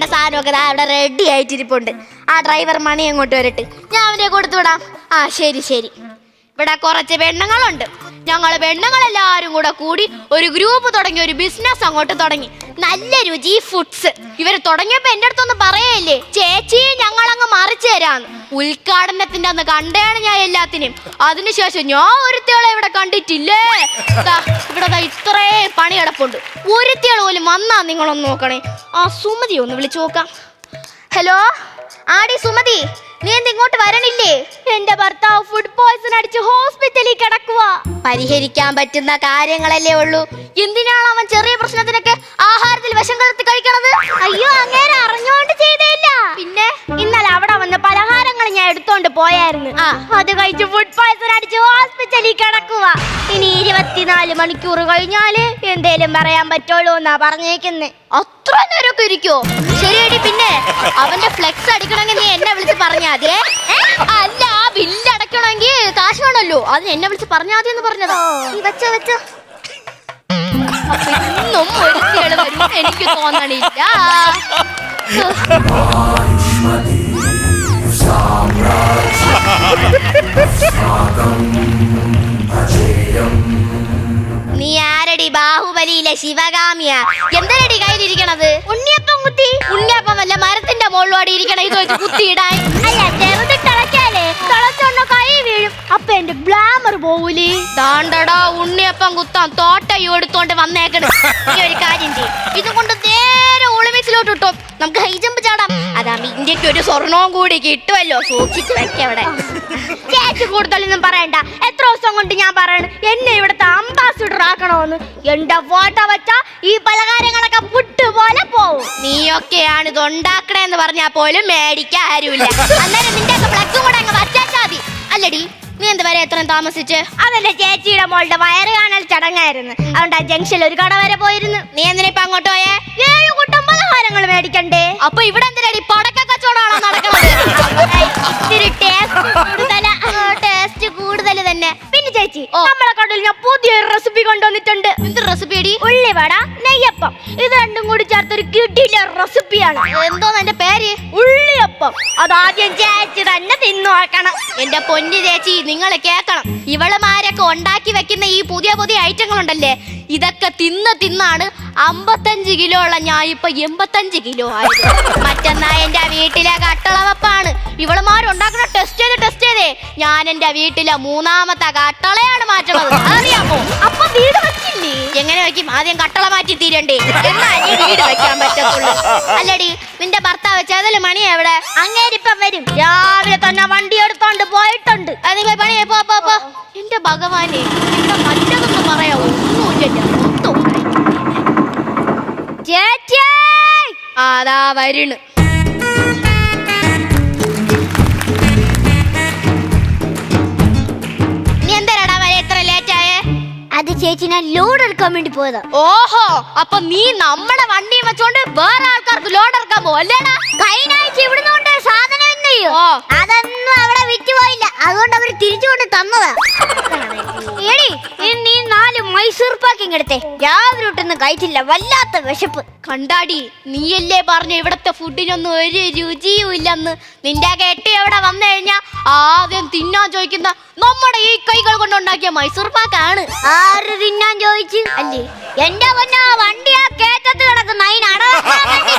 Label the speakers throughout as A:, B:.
A: കഴിക്കേണ്ട സാധനമൊക്കെ ദാ അവിടെ റെഡി ആയിട്ടിരിപ്പുണ്ട്. ആ ഡ്രൈവർ മണി അങ്ങോട്ട് വരട്ടെ. ഞാൻ അവനെ കൊടുത്തു വിടാം. ആ ശരി ശരി. ഇവിടെ കുറച്ച് പെണ്ണുങ്ങളുണ്ട്. ഞങ്ങൾ പെണ്ണുങ്ങളെല്ലാരും കൂടെ കൂടി ഒരു ഗ്രൂപ്പ് തുടങ്ങി ഒരു ബിസിനസ് അങ്ങോട്ട് തുടങ്ങി. നല്ല രുചി ഫുഡ്സ് ഇവർ തുടങ്ങിയപ്പോ എന്റെ അടുത്തൊന്നും പറയല്ലേ ചേച്ചി ഞങ്ങൾ അങ്ങ് മറിച്ചു തരാന്ന്. ഉദ്ഘാടനത്തിന്റെ അന്ന് കണ്ടാണ് ഞാൻ എല്ലാത്തിനും അതിനുശേഷം ഞാൻ ഒരുത്തികളെ ഇവിടെ കണ്ടിട്ടില്ലേ? ഇവിടെ ഇത്രേ പണി കിടപ്പുണ്ട് ഒരുത്തികൾ പോലും വന്നാ നിങ്ങളൊന്ന് നോക്കണേ. ആ സുമതി ഒന്ന് വിളിച്ചു നോക്കാം. ഹലോ? ആടി സുമതി. നീ എന്തിങ്ങോട്ട് വരണില്ലേ? എന്റെ ഭർത്താവ് ഫുഡ് പോയ്സൺ അടിച്ച് ഹോസ്പിറ്റലിൽ കിടക്കുക പരിഹരിക്കാൻ പറ്റുന്ന കാര്യങ്ങളല്ലേ ഉള്ളൂ. എന്തിനാണ് അവൻ ചെറിയ പ്രശ്നത്തിനൊക്കെ ആഹാരത്തിൽ വിഷം കലർത്തി കഴിക്കണത്? അയ്യോ അങ്ങനെ അറിഞ്ഞുകൊണ്ട് ചെയ്തേല്ല പിന്നെ ഇന്നലെ അവിടെ വന്ന പലഹാരങ്ങൾ ഞാൻ എടുത്തോണ്ട് പോയായിരുന്നു. അത് കഴിച്ച് ഫുഡ് പോയ്സൺ അടിച്ച് ഹോസ്പിറ്റലിൽ കിടക്കുക ഇനി ഇരുപത്തിനാല് മണിക്കൂർ കഴിഞ്ഞാൽ എന്തേലും പറയാൻ പറ്റുള്ളൂ എന്നാ പറഞ്ഞേക്കുന്നേ. അത്ര നേരമൊക്കെ ഇരിക്കോ ശരിയടി പിന്നെ അവന്റെ ഫ്ലെക്സ് അടിക്കണമെങ്കിൽ നീ എന്നെ വിളിച്ച് പറഞ്ഞാ മതിയേ അല്ല ആ ബില്ല് അടയ്ക്കണമെങ്കിൽ കാശ് വേണമല്ലോ. അത് എന്നെ വിളിച്ച് പറഞ്ഞാ മതി എന്ന് പറഞ്ഞതാ വെച്ചോ വെച്ചോ. ഇന്നും ഒരുത്തികൾ വരും. എനിക്ക് തോന്നണില്ല. നീ ആരടി ബാഹുബലിയിലെ ശിവകാമിയ? മുകളിലോടി ഇരിക്കണേ ഇത് കുത്തിയിടാൻ. അല്ല കൈ വീഴും. ഉണ്ണിയപ്പം കുത്താൻ തോട്ടയും എടുത്തോണ്ട് വന്നേക്കണ്. ഈ ഒരു കാര്യം ചെയ്യും. ഇതുകൊണ്ട് നേരെ ഒളിമിക്സിലോട്ട് ഇട്ടോ. നമുക്ക് ഹൈ ജമ്പ് ചാടാം. അതാകുമ്പോ ഇന്ത്യയ്ക്ക് ഒരു സ്വർണവും കൂടി കിട്ടുമല്ലോ സൂക്ഷിച്ചു വെക്കവിടെ ചേച്ചി കൂടുതലൊന്നും പറയണ്ട. എത്ര ദിവസം കൊണ്ട് ഞാൻ പറയണ്? എന്നെ ഇവിടുത്തെ അംബാസിഡർ ആക്കണമെന്ന്. എന്റെ ഫോട്ടോ വെച്ചാ ഈ പലകാരങ്ങളൊക്കെ പുട്ടുപോലെ പോവും. നീയൊക്കെയാണ് ഇത് ഉണ്ടാക്കണേന്ന് പറഞ്ഞാ പോലും മേടിക്കാൻ ആരുമില്ല. അന്നേരം നിന്റെ ഒക്കെ കൂടെ അങ്ങ് വച്ചാൽ മതി. അല്ലടി നീ എന്ത് വരെ എത്രയും താമസിച്ച്? അതെന്റെ ചേച്ചിയുടെ മോളുടെ വയറ് കാണൽ ചടങ്ങായിരുന്നു. അതുകൊണ്ട് ആ ജംഗ്ഷനിൽ ഒരു കട വരെ പോയിരുന്നു. നീ എന്തിനാ ഇപ്പൊ അങ്ങോട്ട് പോയേ? പലഹാരങ്ങൾ മേടിക്കണ്ടേ? അപ്പൊ ഇവിടെ എന്തിനാടി? പടക്ക കച്ചവടമാണോ നടക്കുന്നത് ഇത്തിരി ടേസ്റ്റ് കൂടുതൽ തന്നെ. പിന്നെ ചേച്ചി നമ്മളെ കടയിൽ ഞാൻ പുതിയൊരു റെസിപ്പി കൊണ്ടുവന്നിട്ടുണ്ട്. എന്ത് റെസിപ്പി അടി ഉള്ളിവട നെയ്യപ്പം. ഇത് രണ്ടും കൂടി ചേർത്ത് ഒരു കിട്ടിയില്ല റെസിപ്പിയാണ് എന്തോന്ന് എന്റെ പേര്? ഉള്ളിയപ്പം. അതാദ്യം ചേച്ചി തന്നെ തിന്നു നോക്കണം. എന്റെ പൊന്നു ചേച്ചി നിങ്ങൾ കേക്കണം. ഇവളുമാരൊക്കെ ഉണ്ടാക്കി വെക്കുന്ന ഈ പുതിയ പുതിയ ഐറ്റങ്ങൾ ഉണ്ടല്ലേ ഇതൊക്കെ തിന്ന് തിന്നാണ് അമ്പത്തഞ്ച് കിലോ ഉള്ള ഞാൻ ഇപ്പൊ എൺപത്തഞ്ച് കിലോ ആയത്. മറ്റന്നാ എന്റെ വീട്ടിലെ കട്ടളവപ്പാണ്. ഇവളുമാരുണ്ടാക്കുന്ന ടെസ്റ്റ് ചെയ്ത് ടെസ്റ്റ് ചെയ്തേ. ഞാൻ എന്റെ വീട്ടിലെ മൂന്നാമത്തെ കട്ടളയാണ് മാറ്റുന്നത്. അറിയാമോ അപ്പൊ വീട് വെച്ചില്ലേ? എങ്ങനെ വെക്കും? ആദ്യം കട്ടള മാറ്റി തീരണ്ടേ. എന്നാ വീട് വെക്കാൻ പറ്റത്തുള്ളൂ. അല്ലടി നിന്റെ ഭർത്താവ് ചെതൽ മണി എവിടെ അങ്ങേരിപ്പം വരും. രാവിലെ തന്നെ വണ്ടി എടുത്തോണ്ട് പോയിട്ടുണ്ട്. അത് നിങ്ങൾ പണി പോ പോ പോ. എന്റെ ഭഗവാനെ അതാ വരുണ്? നീ എന്തരാടാ വരെ ലേറ്റ് ആയേ?
B: അത് ചേച്ചി ഞാൻ ലോഡ് എടുക്കാൻ വേണ്ടി പോയതാ.
A: ഓഹോ അപ്പൊ നീ നമ്മുടെ വണ്ടി വെച്ചോണ്ട് വേറെ ആൾക്കാർക്ക് ലോഡ് എടുക്കാൻ പോവല്ലേടാ
B: കഴിഞ്ഞ ആഴ്ച ഇവിടുന്ന് കൊണ്ട് സാധനം എന്നയ്യോ
A: ഓ.
B: അതൊന്നും അവിടെ വിറ്റുപോയില്ല. അതുകൊണ്ട് അവർ തിരിച്ചു കൊണ്ട് തന്നതാ. എടി മൈസൂർ പാക്കിങ് എടുത്തേ രാവിലെ ഒട്ടൊന്നും കഴിച്ചില്ല. വല്ലാത്ത വിശപ്പ്.
A: കണ്ടാടി നീയല്ലേ പറഞ്ഞു ഇവിടത്തെ ഫുഡിനൊന്നും ഒരു രുചിയും ഇല്ലെന്ന് നിന്റെ കെട്ടി എവിടെ വന്നു കഴിഞ്ഞാ ആദ്യം തിന്നാൻ ചോദിക്കുന്ന നമ്മുടെ ഈ കൈകൾ കൊണ്ടുണ്ടാക്കിയ മൈസൂർ പാക്കാണ്.
B: ആര് തിന്നാൻ ചോദിച്ചു?
A: അല്ലേ?
B: എന്റെ പൊന്നോ വണ്ടി ആ കേറ്റത്ത് കിടക്കുന്ന അതിനാണ്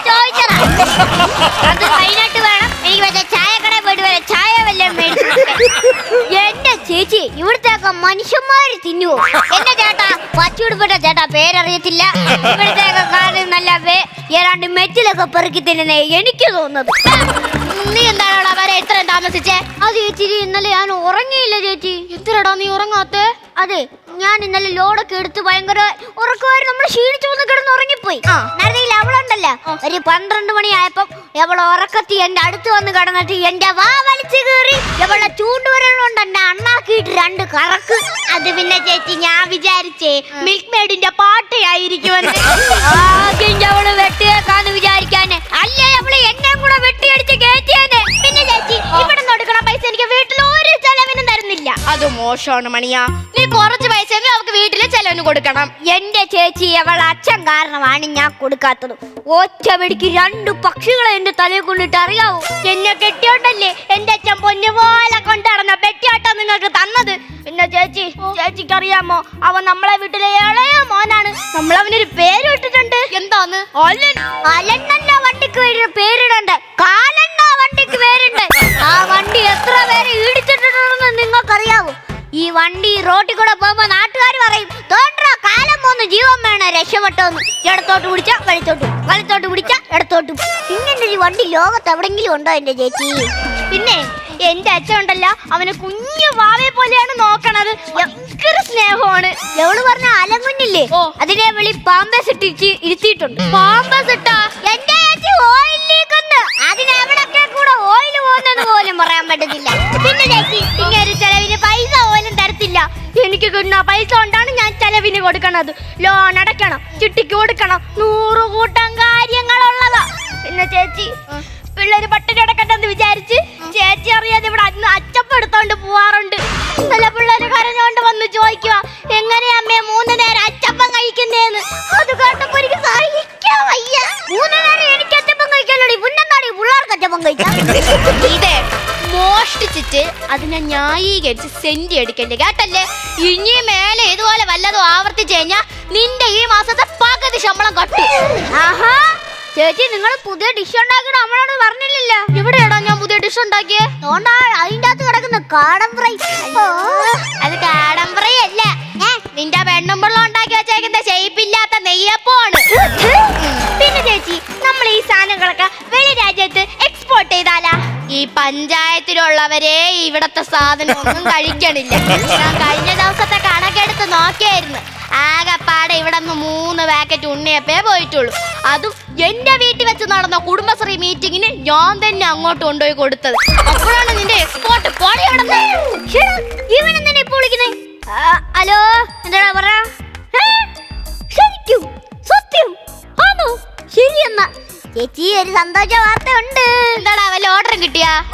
B: ചോദിച്ചതാ. അത് കഴിഞ്ഞിട്ട് വേണം എനിക്ക് മറ്റേ ചായക്കടയിൽ പോയിട്ട് വരെ ചായ വല്ലതും മേടിച്ചു എന്റെ ചേച്ചി ഇവിടുത്തെ ഒക്കെ മനുഷ്യന്മാര് തിന്നുവോ? എന്റെ ചേട്ടാ പച്ചുടുപ്പിട്ട ചേട്ടാ പേരറിയത്തില്ല. ഇവിടുത്തെ ഒക്കെ കാര്യം നല്ല ഏതാണ്ട് മെറ്റിലൊക്കെ പെറുക്കി തിന്നുന്നേ എനിക്ക് തോന്നുന്നത്.
A: നീ എന്താണ് വരെ ഇത്രയും താമസിച്ചേ?
B: അത് ചേച്ചി ഇന്നലെ ഞാൻ ഉറങ്ങിയില്ല ചേച്ചി.
A: എത്രടാ നീ ഉറങ്ങാത്തേ?
B: അതെ ഞാൻ ഇന്നലെ ലോഡൊക്കെ എടുത്ത് ഭയങ്കര ഉറക്കമായി നമ്മൾ ക്ഷീണിച്ചു വന്ന് കിടന്ന് ഉറങ്ങിപ്പോയി. അവളുണ്ടല്ലോ. ഒരു പന്ത്രണ്ട് മണിയായപ്പം അവൾ ഉറക്കത്തി എന്റെ അടുത്ത് വന്ന് കിടന്നിട്ട് എന്റെ വാ വലിച്ചു കീറി. എവളെ ചൂണ്ടുവരണോണ്ട് എന്നെ അണ്ണാക്കിയിട്ട് രണ്ട് കറക്ക്.
A: അത് പിന്നെ ചേച്ചി ഞാൻ വിചാരിച്ചേ മിൽക്ക് മേഡിന്റെ പാട്ടയായിരിക്കുമെന്ന്. ദോഷമാണ് മണിയാ. നീ കുറച്ച് പൈസ അവൾക്ക് വീട്ടിലെ ചെലവിന് കൊടുക്കണം.
B: എന്റെ ചേച്ചി അവൾ അച്ഛൻ കാരണമാണ് ഞാൻ കൊടുക്കാത്തത്. ഒറ്റ വെടിക്ക് രണ്ട് പക്ഷികളെ എന്റെ തലയിൽ കൊണ്ടിട്ട് അറിയാവോ?
A: എന്നെ കെട്ടിയോട്ടല്ലേ എന്റെ അച്ഛൻ പൊന്നുപോലെ കൊണ്ടുനടന്ന പെട്ടിയാട്ടോ നിങ്ങൾക്ക് തന്നത്. പിന്നെ ചേച്ചി ചേച്ചിക്ക് അറിയാമോ അവൻ നമ്മളെ വീട്ടിലെ ഇളയ മോനാണ്. നമ്മൾ അവനൊരു പേര് ഇട്ടിട്ടുണ്ട്. എന്താന്ന്? അലൻ
B: അലണ്ണ വണ്ടിക്ക് വേണ്ടി പേരിടണ്ട്. കാലണ്ണ വണ്ടിക്ക് പേരുണ്ട്. ആ വണ്ടി എത്ര പേര് ഇടിച്ചിട്ടുണ്ടെന്ന് നിങ്ങൾക്കറിയാവോ? ഈ വണ്ടി റോട്ടിൽ കൂടെ പോകുമ്പോ നാട്ടുകാർ പറയും തോട്ടോ കാലം പോന്ന് ജീവൻ വേണം രക്ഷപ്പെട്ടോന്ന്? ഇടത്തോട്ട് പിടിച്ച വലത്തോട്ട് വലത്തോട്ട് പിടിച്ച ഇടത്തോട്ട് ഇങ്ങനെ ഒരു വണ്ടി ലോകത്ത് എവിടെങ്കിലും ഉണ്ടോ എന്റെ ചേച്ചി?
A: പിന്നെ എന്റെ അച്ഛൻ ഉണ്ടല്ലോ അവന് കുഞ്ഞു വാവെ പോലെയാണ് നോക്കണത്. ഭയങ്കര സ്നേഹമാണ്.
B: എവൾ പറഞ്ഞ അലങ്കുഞ്ഞില്ലേ. അതിനെ വിളി പാമ്പസ് ഇട്ടിട്ട് ഇരുത്തിയിട്ടുണ്ട്.
A: പാമ്പസ് ഇട്ടാ? കൊടുക്കണത് ലോൺ അടയ്ക്കണം. ചിട്ടിക്ക് കൊടുക്കണം. നൂറ് കൂട്ടം കാര്യങ്ങളുള്ളതാ. പിന്നെ ചേച്ചി പിള്ളേര് പട്ടിണി അടക്കട്ടെന്ന് വിചാരിച്ച് ചേച്ചി അറിയാതെ ഇവിടെ അന്ന് അച്ചപ്പെടുത്തോണ്ട് പോവാറുണ്ട്. ഇന്നലെ പിള്ളേര് കരഞ്ഞോണ്ട് വന്ന് ചോദിക്കുക എങ്ങനെയാ അമ്മേ മൂന്ന് നേരം അച്ചപ്പം കഴിക്കുന്നേന്ന്? അത് കേട്ടപ്പോ എനിക്ക് സഹിക്കാൻ വയ്യ.
B: മൂന്ന് നേരം എനിക്ക് അച്ചപ്പം കഴിക്കാനോടി മുന്നെന്താടി പിള്ളേർക്ക് അച്ചപ്പം കഴിച്ചാ
A: ഇതേ മോഷ്ടിച്ചിട്ട് അതിനെ ന്യായീകരിച്ച് സെന്റി അടിക്കല്ലേ കേട്ടല്ലേ? ഇനി മേലെ ഇതുപോലെ വല്ലതും ആവർത്തിച്ചു കഴിഞ്ഞാ നിന്റെ ഈ മാസത്തെ പകുതി ശമ്പളം കട്ടു.
B: ആഹാ ചേച്ചി നിങ്ങൾ പുതിയ ഡിഷ് ഉണ്ടാക്കണം നമ്മളോട് പറഞ്ഞില്ലല്ലോ.
A: എവിടെയാടാ ഞാൻ പുതിയ ഡിഷ് ഉണ്ടാക്കിയേ?
B: അതുകൊണ്ടാ അതിന്റെ അകത്ത് കിടക്കുന്ന കാടൻ ഫ്രൈ.
A: അത് കാടമ്പറ അല്ല. നിന്റെ പെണ്ണുമ്പിള്ള ഉണ്ടാക്കി വെച്ചേക്കുന്ന ഷേപ്പില്ലാത്ത നെയ്യപ്പമാണ്. പിന്നെ ചേച്ചി നമ്മൾ ഈ സാധനങ്ങളൊക്കെ വെളി രാജ്യത്ത് എക്സ്പോർട്ട് ചെയ്താലാ? ഈ പഞ്ചായത്തിലുള്ളവരെ ഇവിടത്തെ സാധനം ഒന്നും കഴിക്കണില്ല. ഞാൻ കഴിഞ്ഞ ദിവസത്തെ കണക്കെടുത്ത് നോക്കിയായിരുന്നു. ആകെപ്പാടെ ഇവിടെ നിന്ന് മൂന്ന് പാക്കറ്റ് ഉണ്ണിയപ്പേ പോയിട്ടുള്ളൂ. അതും എന്റെ വീട്ടിൽ വെച്ച് നടന്ന കുടുംബശ്രീ മീറ്റിങ്ങിന് ഞാൻ തന്നെ അങ്ങോട്ട് കൊണ്ടുപോയി കൊടുത്തത്. അപ്പോഴാണ്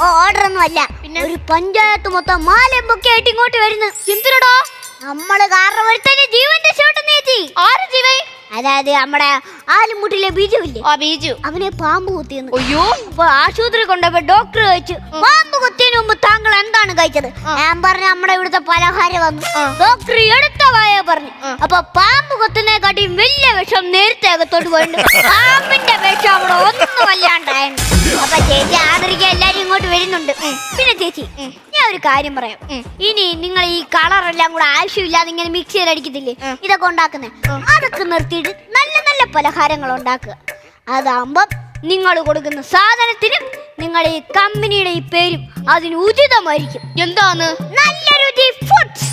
B: ഓർഡർ ഒന്നും അല്ല.
A: പിന്നെ?
B: ഒരു പഞ്ചായത്ത് മൊത്തം മാലയും ബുക്കെ ആയിട്ട് ഇങ്ങോട്ട് വരുന്നു.
A: എന്തിനടാ?
B: നമ്മൾ കാരണം ജീവന്റെ ഷോട്ട് ചേച്ചി
A: ആര് ജീവേ
B: അതായത് നമ്മുടെ ആലുമുട്ടിലെ ബിജു ഇല്ലേ?
A: ആ ബീജു.
B: അവനെ പാമ്പ് കുത്തിയെന്ന്.
A: അയ്യോ.
B: അപ്പൊ ആശുപത്രി കൊണ്ടുപോയി ഡോക്ടർ ചോദിച്ചു പാമ്പ് കുത്തിയതിന് മുമ്പ് താങ്കൾ എന്താണ് കഴിച്ചത്? ഞാൻ പറഞ്ഞു നമ്മുടെ ഇവിടുത്തെ പലഹാരം വന്നു. ഡോക്ടർ എടുത്ത വായ പറഞ്ഞു. അപ്പൊ പാമ്പ് കുത്തുന്നതിനെക്കാട്ടിയും വലിയ വിഷം നേരത്തെ അകത്തോട്ട് പോയിട്ടുണ്ട്. പാമ്പിന്റെ വിഷം അവിടെ ഒന്നും വല്ലാണ്ടായിരുന്നു അപ്പൊ ചേച്ചി ആദരിക്കാൻ എല്ലാരും ഇങ്ങോട്ട് വരുന്നുണ്ട്. പിന്നെ ചേച്ചി ഞാൻ ഒരു കാര്യം പറയാം. ഇനി നിങ്ങൾ ഈ കളർ എല്ലാം കൂടെ ആവശ്യമില്ലാതെ ഇങ്ങനെ മിക്സിയിൽ അടിക്കത്തില്ലേ. ഇതൊക്കെ ഉണ്ടാക്കുന്നേ. അതൊക്കെ നിർത്തിയിട്ട് നല്ല നല്ല പലഹാരങ്ങൾ ഉണ്ടാക്കുക. അതാകുമ്പം നിങ്ങൾ കൊടുക്കുന്ന സാധനത്തിനും നിങ്ങൾ ഈ കമ്പനിയുടെ ഈ പേരും അതിന് ഉചിതമായിരിക്കും.
A: എന്താണ്
B: നല്ല രുചി ഫുഡ്സ്